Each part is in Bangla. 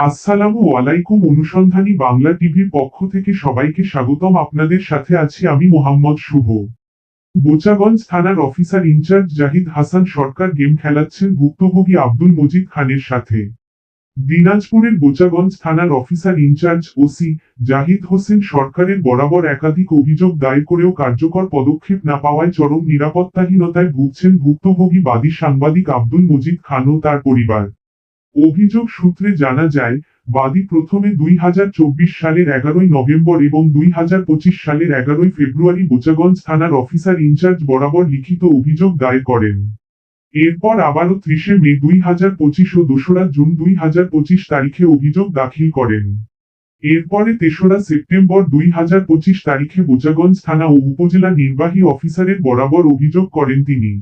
আসসালামু আলাইকুম অনুসন্ধানী বাংলা টিভির পক্ষ থেকে সবাইকে স্বাগতম। আপনাদের সাথে আছি আমি মোহাম্মদ শুভ। বোচাগঞ্জ থানার officer incharge Zahid Hasan Sarkar game খেলাচ্ছেন ভুক্তভোগী আব্দুল মজিদ খানের সাথে। দিনাজপুরের বোচাগঞ্জ থানার officer incharge OC Zahid Hossain সরকারের বরাবর একাধিক অভিযোগ দায়ের করেও কার্যকর পদক্ষেপ না পাওয়ায় চরম নিরাপত্তাহীনতায় ভুগছেন ভুক্তভোগী বাদী সাংবাদিক আব্দুল মজিদ খান ও তার পরিবার। অভিযোগ সূত্রে জানা যায়, বাদী প্রথমে দুই হাজার চব্বিশ সালের এগারোই নভেম্বর এবং দুই হাজার পঁচিশ সালের এগারোই ফেব্রুয়ারি বোচাগঞ্জ থানার অফিসার ইনচার্জ বরাবর লিখিত অভিযোগ দায়ের করেন। এরপর আবারও ত্রিশে মে দুই হাজার পঁচিশ ও দোসরা জুন দুই হাজার পঁচিশ তারিখে অভিযোগ দাখিল করেন। এরপরে তেসরা সেপ্টেম্বর দুই হাজার পঁচিশ তারিখে বোচাগঞ্জ থানা ও উপজেলা নির্বাহী অফিসারের বরাবর অভিযোগ করেন তিনি।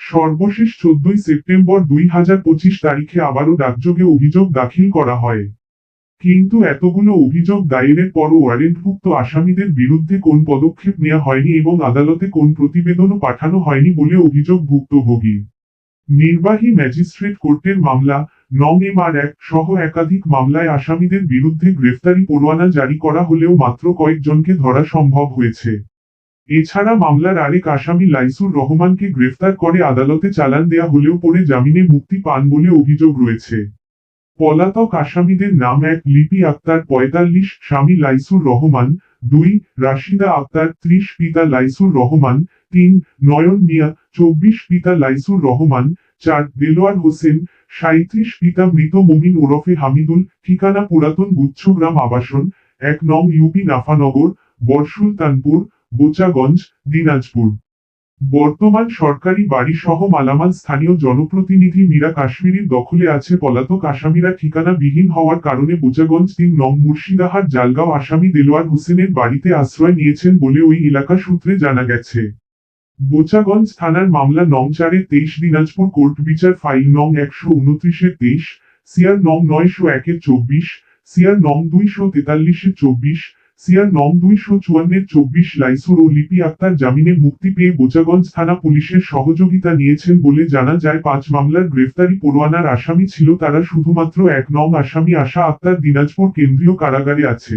সর্বশেষ চোদ্দই সেপ্টেম্বর দুই হাজার পঁচিশ তারিখে আবারও ডাকযোগে অভিযোগ দাখিল করা হয়। কিন্তু এতগুলো অভিযোগ দায়েরের পরও ওয়ারেন্টভুক্ত আসামিদের বিরুদ্ধে কোন পদক্ষেপ নেওয়া হয়নি এবং আদালতে কোন প্রতিবেদনও পাঠানো হয়নি বলে অভিযোগ ভুক্তভোগীর নির্বাহী ম্যাজিস্ট্রেট কোর্টের মামলা, নং এম আর এক সহ একাধিক মামলায় আসামিদের বিরুদ্ধে গ্রেফতারি পরোয়ানা জারি করা হলেও মাত্র কয়েকজনকে ধরা সম্ভব হয়েছে। এছাড়া মামলার আরেক আসামি লাইসুর রহমানকে গ্রেফতার করে আদালতে চালান দেয়া হলেও পরে জামিনে মুক্তি পান বলে অভিযোগ রয়েছে। পলাতক আসামিদের নাম এক লিপি আক্তার পঁয়তাল্লিশ, স্বামী লাইসুর রহমান, দুই, রাশিদা আক্তার, ত্রিশ, পিতা লাইসুর রহমান, তিন, নয়ন মিয়া, চব্বিশ, পিতা লাইসুর রহমান, চার, দেলোয়ার হোসেন সাঁত্রিশ পিতা মৃত মমিন ওরফে হামিদুল, ঠিকানা পুরাতন গুচ্ছগ্রাম আবাসন, এক নং ইউপি নাফানগর, বরসুলতানপুর বোচাগঞ্জ দিনাজপুর। বর্তমান সরকারি বাড়ি সহ মালামাল স্থানীয় জনপ্রতিনিধি মীরা কাশ্মীরের দখলে আছে পলাতক আসামিরা ঠিকানা বিহীন হওয়ার কারণে বোচাগঞ্জ তিন নং মুর্শিদাহাট জালগাঁও আসামি দেলোয়ার হোসেনের বাড়িতে আশ্রয় নিয়েছেন বলে ওই এলাকা সূত্রে জানা গেছে। বোচাগঞ্জ থানার মামলা নং চারের তেইশ, দিনাজপুর কোর্ট বিচার ফাইল নং একশো উনত্রিশের তেইশ, সিআর নং নয়শো একের চব্বিশ, সিআর নং দুইশো তেতাল্লিশের চব্বিশ সিআর নং দুইশো চুয়ান্নের চব্বিশ লাইসুর ও লিপি আক্তার জামিনে মুক্তি পেয়ে বোচাগঞ্জ থানা পুলিশের সহযোগিতা নিয়েছেন বলে জানা যায়, পাঁচ মামলার গ্রেফতারি পরোয়ানার আসামি ছিল তারা শুধুমাত্র এক নং আসামি আশা আক্তার দিনাজপুর কেন্দ্রীয় কারাগারে আছে।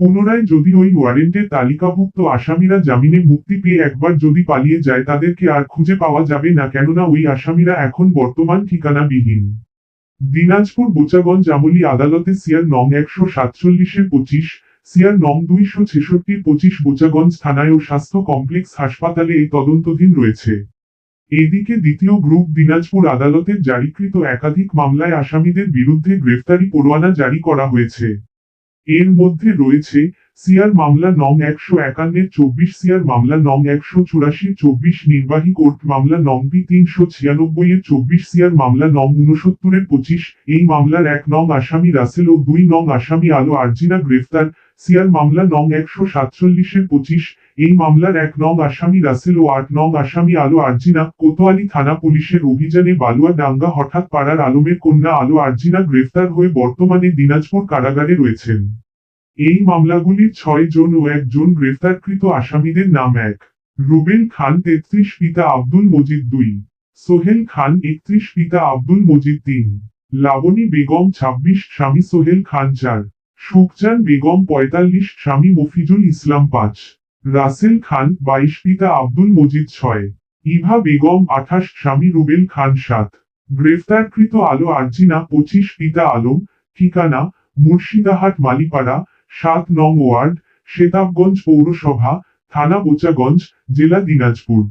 পুনরায় যদি ওই ওয়ারেন্টের তালিকাভুক্ত আসামিরা জামিনে মুক্তি পেয়ে একবার যদি পালিয়ে যায়, তাদেরকে আর খুঁজে পাওয়া যাবে না, কেননা ওই আসামিরা এখন বর্তমান ঠিকানাবিহীন। দিনাজপুর বোচাগঞ্জ আমলি আদালতে সিআর নং একশো সাতচল্লিশের পঁচিশ সিআর নং দুইশো ছেষট্টির পঁচিশ বোচাগঞ্জ থানায় ও স্বাস্থ্য কমপ্লেক্স হাসপাতালে এই তদন্তধীন রয়েছে। এদিকে দ্বিতীয় গ্রুপ দিনাজপুর আদালতের জারিকৃত একাধিক মামলায় আসামিদের বিরুদ্ধে গ্রেফতারি পরোয়ানা জারি করা হয়েছে। এর মধ্যে রয়েছে সিআর মামলা নং একশো একান্নের চব্বিশ, সিআর মামলা নং একশো চুরাশি, চব্বিশ নির্বাহী কোর্ট মামলা নং বি তিনশো ছিয়ানব্বই এর চব্বিশ, সিআর মামলা নং উনসত্তরের পঁচিশ। এই মামলার এক নং আসামি রাসেল ও দুই নং আসামি আলো আর্জিনা গ্রেফতার। সিআর মামলা নং একশো সাতচল্লিশের পঁচিশ, এই মামলার এক নং আসামি রাসেল ও আট নং আসামি আলো আর্জিনা, কোতোয়ালি থানা পুলিশের অভিযানে বালুয়া ডাঙ্গা হঠাৎ পাড়ার আলমের কন্যা আলো আর্জিনা গ্রেফতার হয়ে বর্তমানে দিনাজপুর কারাগারে রয়েছেন। এই মামলাগুলির ছয় জন ও একজন গ্রেফতারকৃত আসামিদের নাম এক। রুবেল খান তেত্রিশ, পিতা আব্দুল মজিদ দুই। সোহেল খান একত্রিশ, পিতা আব্দুল মজিদ তিন। লাবণী বেগম ছাব্বিশ, স্বামী সোহেল খান চার। সুখজান বেগম পঁয়তাল্লিশ, স্বামী মফিজুল ইসলাম পাঁচ, রাসেল খান বাইশ, পিতা আব্দুল মজিদ ছয়, ইভা বেগম আঠাশ, স্বামী রুবেল খান সাত, গ্রেফতারকৃত আলো আর্জিনা পঁচিশ, পিতা আলম, ঠিকানা, মুর্শিদাহাট, মালিপাড়া, সাত নং ওয়ার্ড শেতাবগঞ্জ পৌরসভা, থানা বোচাগঞ্জ, জেলা দিনাজপুর।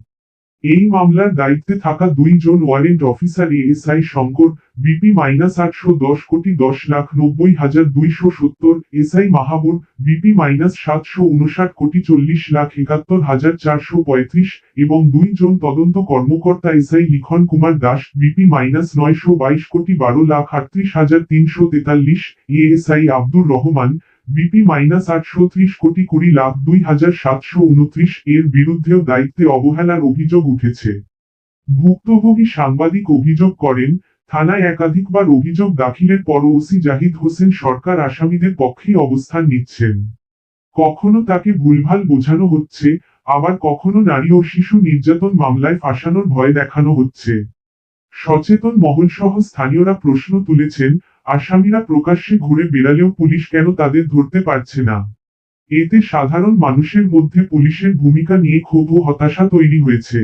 এই মামলার দায়িত্বে থাকা দুইজন warrant officer ASI Shankar, BP minus আটশো দশ কোটি দশ লাখ নব্বই হাজার দুইশো সত্তর, এসআই মাহাবুর, বিপি মাইনাস সাতশো উনষাট কোটি চল্লিশ লাখ একাত্তর হাজার চারশো পঁয়ত্রিশ এবং দুইজন তদন্ত কর্মকর্তা SI Likhan Kumar Das, BP minus নয়শো বাইশ কোটি বারো লাখ আটত্রিশ হাজার তিনশো তেতাল্লিশ, ASI Abdur Rahman BP minus আটশো ত্রিশ কোটি কুড়ি লাখ দুই হাজার সাতশো উনত্রিশ এর বিরুদ্ধেও দায়িত্বে অবহেলার অভিযোগ উঠেছে। ভুক্তভোগী সাংবাদিক অভিযোগ করেন, থানায় একাধিকবার অভিযোগ দাখিলের পর ওসি জাহিদ হোসেন সরকার আসামিদের পক্ষেই অবস্থান নিচ্ছেন। কখনো তাকে ভুলভাল বোঝানো হচ্ছে, আবার কখনো নারী ও শিশু নির্যাতন মামলায় ফাঁসানোর ভয় দেখানো হচ্ছে। সচেতন মহলসহ স্থানীয়রা প্রশ্ন তুলেছেন আসামিরা প্রকাশ্যে ঘুরে বেড়ালেও পুলিশ কেন তাদের ধরতে পারছে না? এতে সাধারণ মানুষের মধ্যে পুলিশের ভূমিকা নিয়ে ক্ষোভ ও হতাশা তৈরি হয়েছে।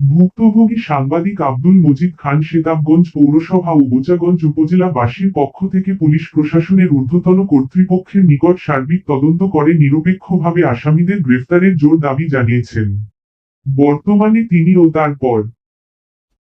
ভুক্তভোগী সাংবাদিক আব্দুল মজিদ খান সেতাবগঞ্জ পৌরসভা ও বোচাগঞ্জ উপজেলাবাসীর পক্ষ থেকে পুলিশ প্রশাসনের ঊর্ধ্বতন কর্তৃপক্ষের নিকট সার্বিক তদন্ত করে নিরপেক্ষভাবে আসামিদের গ্রেফতারের জোর দাবি জানিয়েছেন। বর্তমানে তিনি ও তার পর